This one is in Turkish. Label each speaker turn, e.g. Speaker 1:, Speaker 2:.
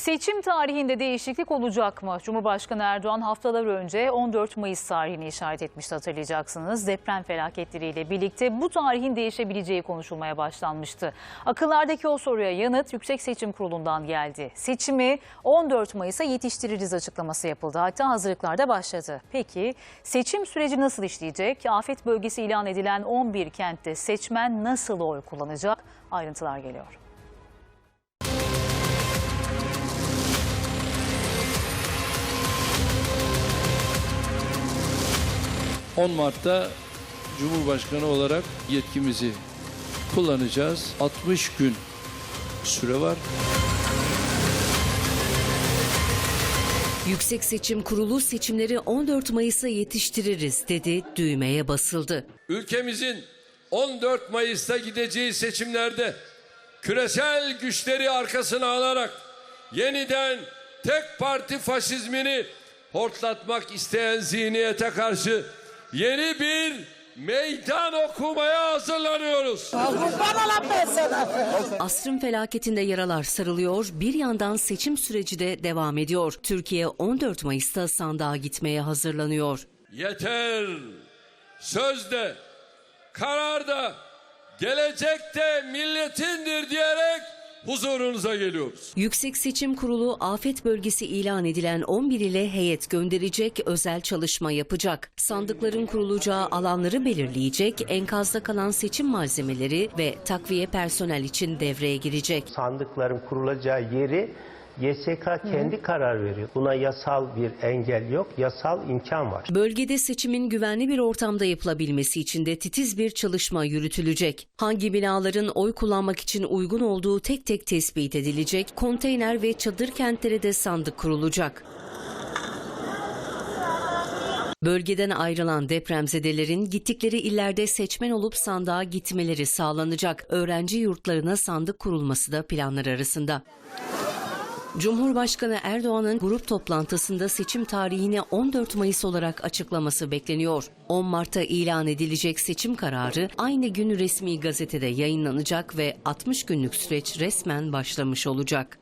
Speaker 1: Seçim tarihinde değişiklik olacak mı? Cumhurbaşkanı Erdoğan haftalar önce 14 Mayıs tarihini işaret etmişti hatırlayacaksınız. Deprem felaketleriyle birlikte bu tarihin değişebileceği konuşulmaya başlanmıştı. Akıllardaki o soruya yanıt Yüksek Seçim Kurulu'ndan geldi. Seçimi 14 Mayıs'a yetiştiririz açıklaması yapıldı. Hatta hazırlıklar da başladı. Peki seçim süreci nasıl işleyecek? Afet bölgesi ilan edilen 11 kentte seçmen nasıl oy kullanacak? Ayrıntılar geliyor.
Speaker 2: 10 Mart'ta Cumhurbaşkanı olarak yetkimizi kullanacağız. 60 gün süre var.
Speaker 3: Yüksek Seçim Kurulu seçimleri 14 Mayıs'a yetiştiririz dedi, düğmeye basıldı.
Speaker 4: ülkemizin 14 Mayıs'ta gideceği seçimlerde küresel güçleri arkasına alarak yeniden tek parti faşizmini hortlatmak isteyen zihniyete karşı yeni bir meydan okumaya hazırlanıyoruz.
Speaker 3: Asrın felaketinde yaralar sarılıyor, bir yandan seçim süreci de devam ediyor. Türkiye 14 Mayıs'ta sandığa gitmeye hazırlanıyor.
Speaker 4: Yeter sözde, kararda, gelecekte milletindir diyerek huzurunuza geliyoruz.
Speaker 3: Yüksek Seçim Kurulu afet bölgesi ilan edilen 11 ile heyet gönderecek, özel çalışma yapacak. Sandıkların kurulacağı alanları belirleyecek, enkazda kalan seçim malzemeleri ve takviye personel için devreye girecek.
Speaker 5: sandıkların kurulacağı yeri YSK kendi karar veriyor. Buna yasal bir engel yok, yasal imkan var.
Speaker 3: Bölgede seçimin güvenli bir ortamda yapılabilmesi için de titiz bir çalışma yürütülecek. Hangi binaların oy kullanmak için uygun olduğu tek tek tespit edilecek, konteyner ve çadır kentlere de sandık kurulacak. Bölgeden ayrılan depremzedelerin gittikleri illerde seçmen olup sandığa gitmeleri sağlanacak. Öğrenci yurtlarına sandık kurulması da planlar arasında. Cumhurbaşkanı Erdoğan'ın grup toplantısında seçim tarihini 14 Mayıs olarak açıklaması bekleniyor. 10 Mart'ta ilan edilecek seçim kararı aynı gün resmi gazetede yayınlanacak ve 60 günlük süreç resmen başlamış olacak.